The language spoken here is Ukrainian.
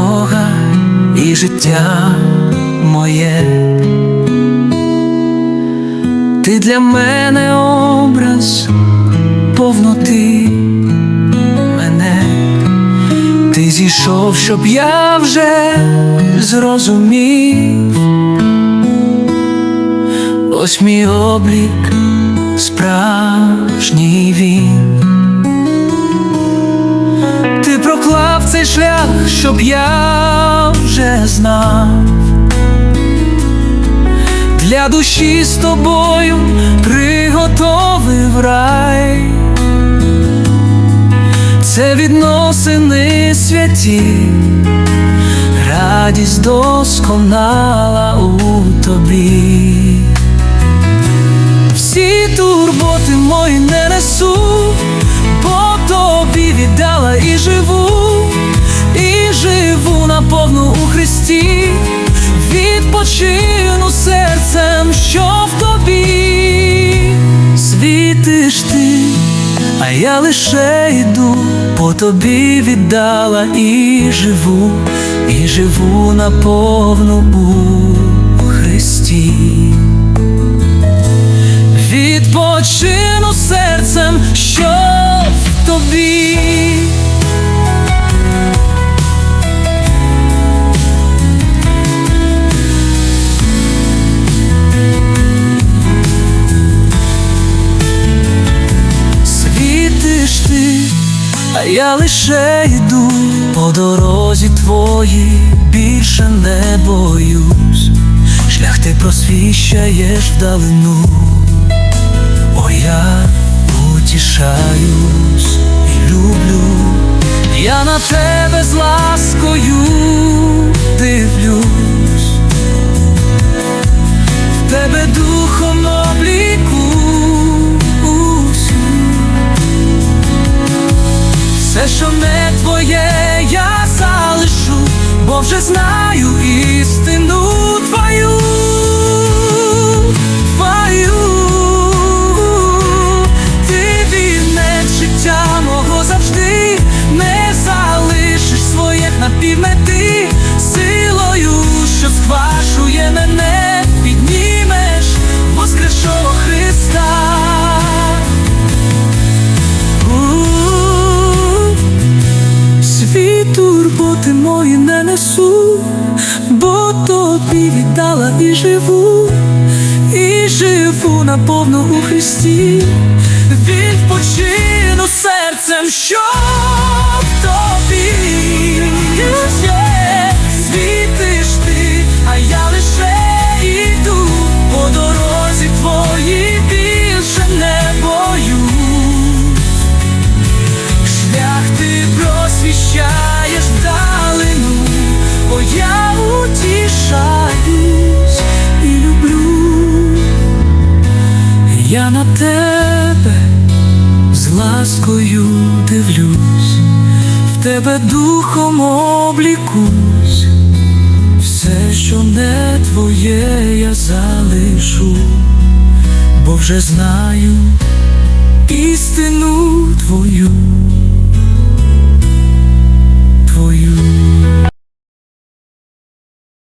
дорога і життя моє. Ти для мене образ повноти мене, ти зійшов, щоб я вже зрозумів. Ось мій облік справжній щоб я вже знав. Для душі з тобою приготовив рай. Це відносини святі, радість досконала у тобі. Всі турботи мої не несу, бо тобі віддала і живу, світиш ти, а я лише йду, по тобі віддала і живу, і живу наповну у Христі. Відпочину а я лише йду по дорозі твоїй, більше не боюсь. Шлях ти просвіщаєш вдалину. О, я утішаюсь і люблю, я на тебе з ласкою не твоє, я залишу, бо вже знаю істину турботи мої не несу, бо тобі віддала і живу, і живу наповну у Христі, відпочину серцем, що ласкою дивлюсь, в тебе духом облікусь, все, що не твоє, я залишу, бо вже знаю істину твою.